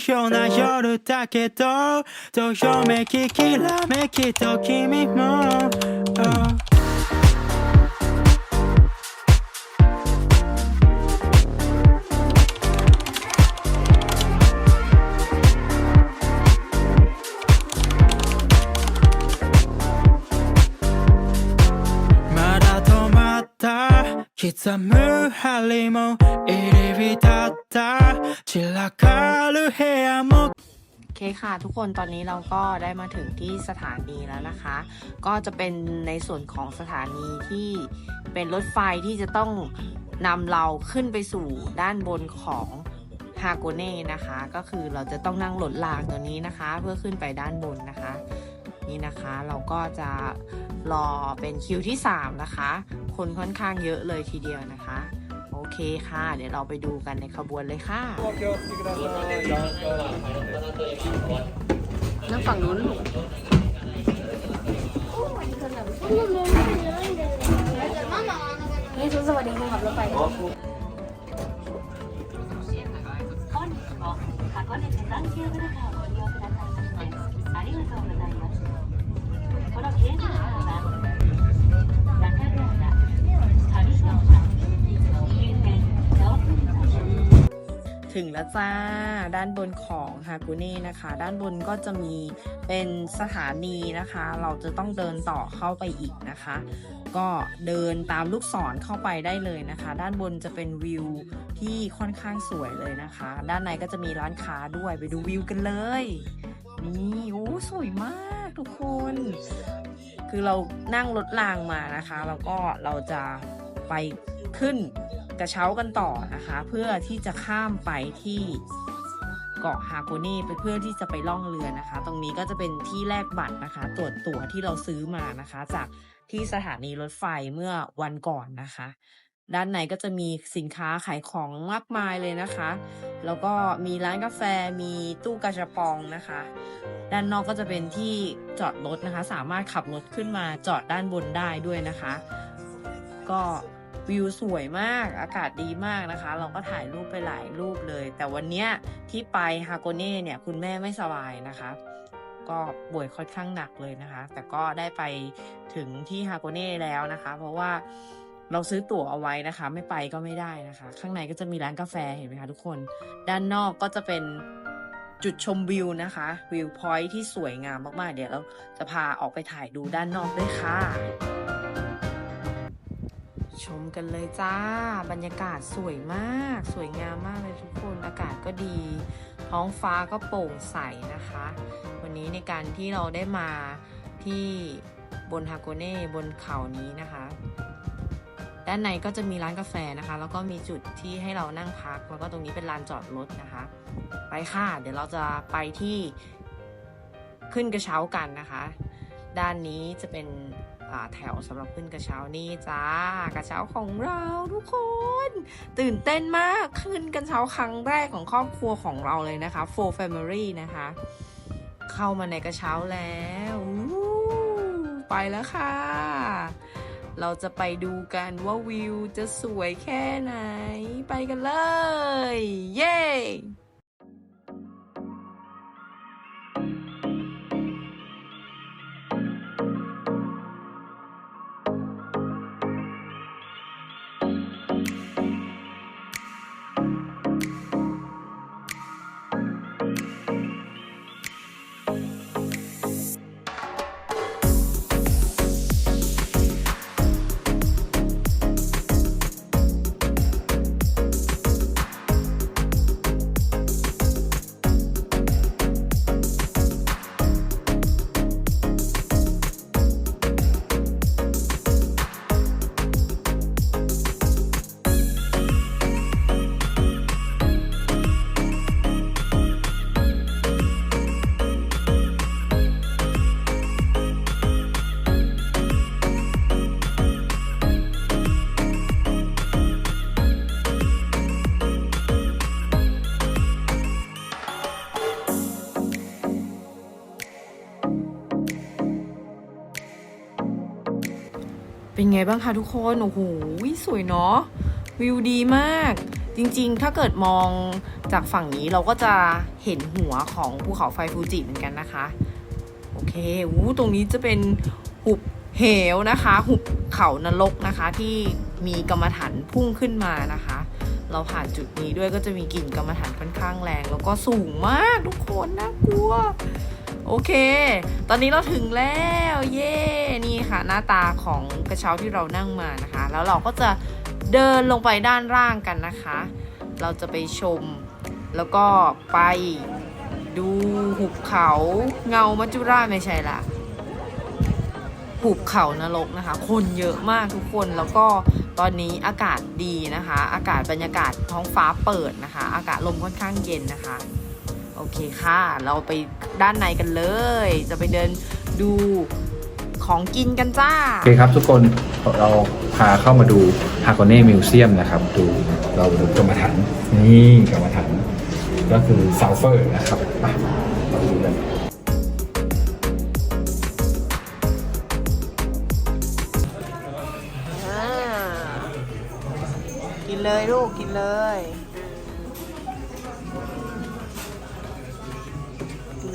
標な夜だけどどよめききらめきと君も、Oh 刻む針も入り浸った散らかる部屋も โอเคค่ะ ทุกคนตอนนี้เราก็ได้มาถึงที่สถานีแล้วนะคะ ก็จะเป็นในส่วนของสถานีที่เป็นรถไฟที่จะต้องนำเราขึ้นไปสู่ด้านบนของฮาโกเน่นะคะ ก็คือเราจะต้องนั่งรถรางตัวนี้นะคะ เพื่อขึ้นไปด้านบนนะคะ นี่นะคะเราก็จะ รอเป็นคิวที่ 3 นะคะ คนค่อนข้างเยอะเลยทีเดียวนะคะ โอเคค่ะ เดี๋ยวเราไปดูกันในขบวนเลยค่ะ นั่งฝั่งนู้นลูก นี่ชุดสวัสดีคนขับรถไฟ 箱根登山ケ ถึงแล้วจ้า ด้านบนของฮากุเน่นะคะ ด้านบนก็จะมีเป็นสถานีนะคะ เราจะต้องเดินต่อเข้าไปอีกนะคะ ก็เดินตามลูกศรเข้าไปได้เลยนะคะ ด้านบนจะเป็นวิวที่ค่อนข้างสวยเลยนะคะ ด้านในก็จะมีร้านค้าด้วยไปดูวิวกันเลย นี่โอ้สวยมากทุกคน คือเรานั่งรถรางมานะคะ แล้วก็เราจะ ไปขึ้นกระเช้ากันต่อนะคะ เพื่อที่จะข้ามไปที่เกาะฮาโกน่ไปเพื่อที่จะไปล่องเรือนะคะ ตรงนี้ก็จะเป็นที่แลกบัตรนะคะ ตรวจตั๋วที่เราซื้อมานะคะ จากที่สถานีรถไฟเมื่อวันก่อนนะคะ ด้านในก็จะมีสินค้าขายของมากมายเลยนะคะ แล้วก็มีร้านกาแฟมีตู้กาชาปองนะคะ ด้านนอกก็จะเป็นที่จอดรถนะคะ สามารถขับรถขึ้นมาจอดด้านบนได้ด้วยนะคะ ก็ วิวสวยมากอากาศดีมากนะคะ เราก็ถ่ายรูปไปหลายรูปเลย แต่วันเนี้ยที่ไปฮาโกเน่เนี่ยคุณแม่ไม่สบายนะคะ ก็ป่วยค่อนข้างหนักเลยนะคะ แต่ก็ได้ไปถึงที่ฮาโกเน่แล้วนะคะ เพราะว่าเราซื้อตั๋วเอาไว้นะคะ ไม่ไปก็ไม่ได้นะคะ ข้างในก็จะมีร้านกาแฟเห็นไหมคะทุกคน ด้านนอกก็จะเป็นจุดชมวิวนะคะ วิวพอยท์ที่สวยงามมากๆ เดี๋ยวเราจะพาออกไปถ่ายดูด้านนอกด้วยค่ะ ชมกันเลยจ้า บรรยากาศสวยมาก สวยงามมากเลยทุกคน อากาศก็ดี ท้องฟ้าก็โปร่งใสนะคะ วันนี้ในการที่เราได้มาที่บนฮาโกเน่บนเขานี้นะคะ ด้านในก็จะมีร้านกาแฟนะคะ แล้วก็มีจุดที่ให้เรานั่งพัก แล้วก็ตรงนี้เป็นลานจอดรถนะคะ ไปค่ะ เดี๋ยวเราจะไปที่ขึ้นกระเช้ากันนะคะ ด้านนี้จะเป็น แถวสำหรับขึ้นกระเช้านี่จ้ากระเช้าของเราทุกคน ตื่นเต้นมากขึ้นกระเช้าครั้งแรกของครอบครัวของเราเลยนะคะ Four Family นะคะ เข้ามาในกระเช้าแล้วไปแล้วค่ะ เราจะไปดูกันว่าวิวจะสวยแค่ไหน ไปกันเลย เย้ เป็นไงบ้างคะทุกคน โอ้โหสวยเนาะวิวดีมาก จริงๆ ถ้าเกิดมองจากฝั่งนี้เราก็จะเห็นหัวของภูเขาไฟฟูจิเหมือนกันนะคะ โอเคอู้ตรงนี้จะเป็นหุบเหวนะคะ หุบเขานรกนะคะ ที่มีกรรมฐานพุ่งขึ้นมานะคะ เราผ่านจุดนี้ด้วยก็จะมีกลิ่นกรรมฐานค่อนข้างแรง แล้วก็สูงมากทุกคนน่ากลัว โอเค ตอนนี้เราถึงแล้ว เย้นี่ค่ะหน้าตาของกระเช้าที่เรานั่งมานะคะ แล้วเราก็จะเดินลงไปด้านล่างกันนะคะ เราจะไปชม แล้วก็ไปดูหุบเขาเงามัจจุราชไม่ใช่ละหุบเขานรกนะคะ คนเยอะมากทุกคนแล้วก็ตอนนี้อากาศดีนะคะ อากาศบรรยากาศท้องฟ้าเปิดนะคะ อากาศลมค่อนข้างเย็นนะคะ โอเคค่ะ เราไปด้านในกันเลย จะไปเดินดูของกินกันจ้า โอเคครับทุกคนเราพาเข้ามาดูฮาก o เน่มิวเซียมนะครับ ดูเราดูกรรมฐานนี่กรรมฐานก็คือซัลเฟอร์นะครับไปเราดูกันอ่ากินเลยลูกกินเลย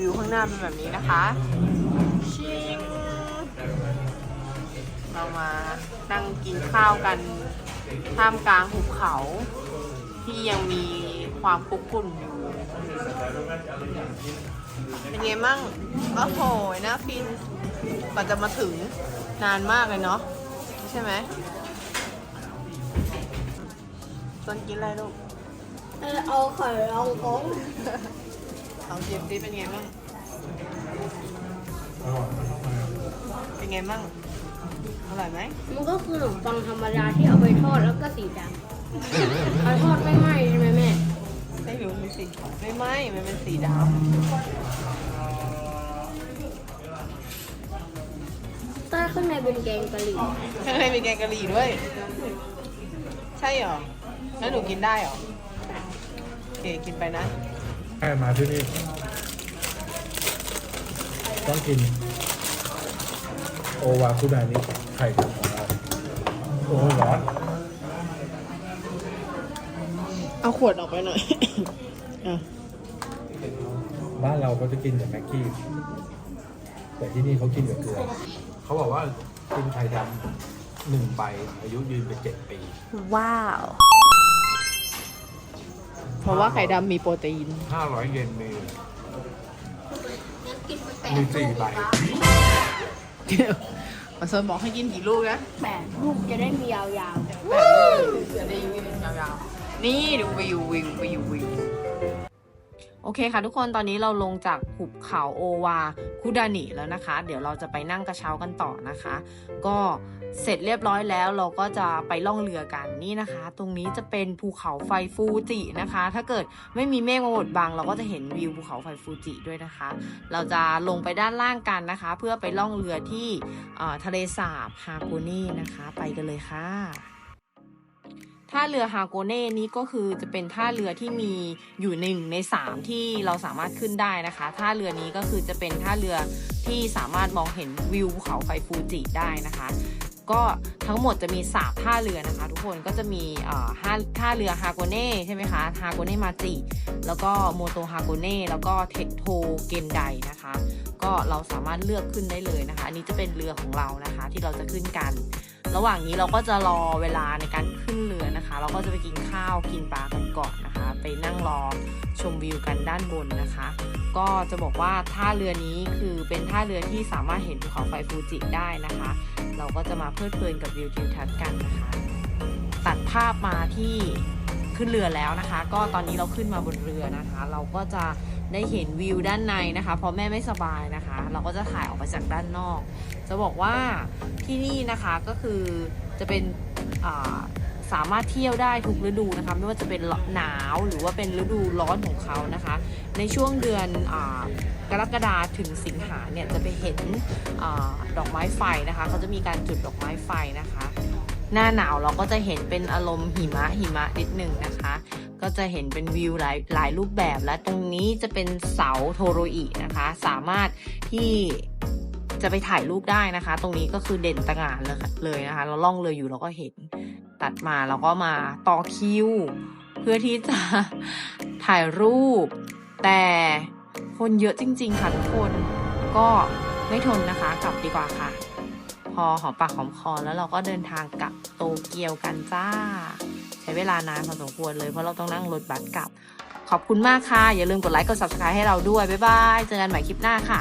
วิวข้างหน้าเป็นแบบนี้นะคะชิงเรามานั่งกินข้าวกันท่ามกลางหุบเขาที่ยังมีความคุกคุ่นอยู่ เป็นไงมั่งโอ้โหน่าฟินกว่าจะมาถึงนานมากเลยเนาะใช่ไหมต้นกินอะไรลูก เออเอาไข่ลองของ ลองชิมดิเป็นไงบ้างเป็นไงบ้าง อร่อยไหมมันก็คือขนมปังธรรมดาที่เอาไปทอดแล้วก็สีดำเอาทอดไม่ไหม้ใช่ไหมแม่ ไม่รู้ไม่สิไม่ไหมมันเป็นสีดใต้ข้างในเป็นแกงกะหรี่ำข้างในมีแกงกะหรี่ด้วย ใช่เหรอ แล้วหนูกินได้เหรอ โอเค กินไปนะ แค่มาที่นี่ ต้องกิน โอวาคุดานิไข่ของเราโอ้ร้อนเอาขวดออกไปหน่อย อะบ้านเราก็จะกินกับแม็กกี้ แต่ที่นี่เขากินกับเกลือ เขาบอกว่ากินไข่ดำหนึ่งใบอายุยืนไปเจ็ดปี ว้าว เพราะว่าไข่ดำมีโปรตีน ห้าร้อยเยนมีมีสี่ใบมาโซนบอกให้กินกี่ลูกนะแปดลูกจะได้มียาวแปดลูกจะได้ยืนยาวๆ นี่ดูวิววิววิววิวโอเคค่ะทุกคนตอนนี้เราลงจากหุบเขาโอวาคุดานิแล้วนะคะ เดี๋ยวเราจะไปนั่งกระเช้ากันต่อนะคะ ก็ เสร็จเรียบร้อยแล้วเราก็จะไปล่องเรือกันนี่นะคะ ตรงนี้จะเป็นภูเขาไฟฟูจินะคะ ถ้าเกิดไม่มีเมฆมาบดบัง เราก็จะเห็นวิวภูเขาไฟฟูจิด้วยนะคะ เราจะลงไปด้านล่างกันนะคะ เพื่อไปล่องเรือที่ทะเลสาบฮาโกนี่นะคะ ไปกันเลยค่ะท่าเรือฮาโกเน่นี้ก็คือจะเป็นท่าเรือที่มีอยู่หนึ่งในสามที่เราสามารถขึ้นได้นะคะ ท่าเรือนี้ก็คือจะเป็นท่าเรือที่สามารถมองเห็นวิวภูเขาไฟฟูจิได้นะคะ ก็ทั้งหมดจะมีสามท่าเรือนะคะ ทุกคนก็จะมีห้าท่าเรือฮาโกเน่ใช่ไหมคะฮาโกเน่มาจิแล้วก็โมโตฮาโกเน่แล้วก็เทคโทเกนไดนะคะ ก็เราสามารถเลือกขึ้นได้เลยนะคะ อันนี้จะเป็นเรือของเรานะคะที่เราจะขึ้นกัน ระหว่างนี้เราก็จะรอเวลาในการขึ้นเรือนะคะ เราก็จะไปกินข้าวกินปลากันก่อน ไปนั่งรอชมวิวกันด้านบนนะคะ ก็จะบอกว่าท่าเรือนี้คือเป็นท่าเรือที่สามารถเห็นภูเขาไฟฟูจิได้นะคะ เราก็จะมาเพลิดเพลินกับวิวทิวทัศน์กันนะคะ ตัดภาพมาที่ขึ้นเรือแล้วนะคะ ก็ตอนนี้เราขึ้นมาบนเรือนะคะ เราก็จะได้เห็นวิวด้านในนะคะเพราะแม่ไม่สบายนะคะ เราก็จะถ่ายออกมาจากด้านนอก จะบอกว่าที่นี่นะคะก็คือจะเป็นอ่า สามารถเที่ยวได้ทุกฤดูนะคะ ไม่ว่าจะเป็นหนาวหรือว่าเป็นฤดูร้อนของเขานะคะ ในช่วงเดือนอกรกฎาถึงสิงหาเนี่ยจะไปเห็นอดอกไม้ไฟนะคะ เขาจะมีการจุดดอกไม้ไฟนะคะ หน้าหนาวเราก็จะเห็นเป็นอารมณ์หิมะหิมะนิดหนึ่งนะคะ ก็จะเห็นเป็นวิวหลายหลายรูปแบบและตรงนี้จะเป็นเสาโทโรอินะคะ สามารถที่จะไปถ่ายรูปได้นะคะ ตรงนี้ก็คือเด่นตะงานเลยเลยนะคะ เราล่องเรืออยู่เราก็เห็น ตัดมาเราก็มาต่อคิว เพื่อที่จะถ่ายรูป แต่คนเยอะจริง ๆ ค่ะทุกคนก็ไม่ทนนะคะกลับดีกว่าค่ะ พอหอมปากหอมคอแล้วเราก็เดินทางกลับโตเกียวกันจ้า ใช้เวลานานพอสมควรเลยเพราะเราต้องนั่งรถบัสกลับ ขอบคุณมากค่ะ อย่าลืมกดไลค์กด subscribe ให้เราด้วย บ๊ายบาย เจอกันใหม่คลิปหน้าค่ะ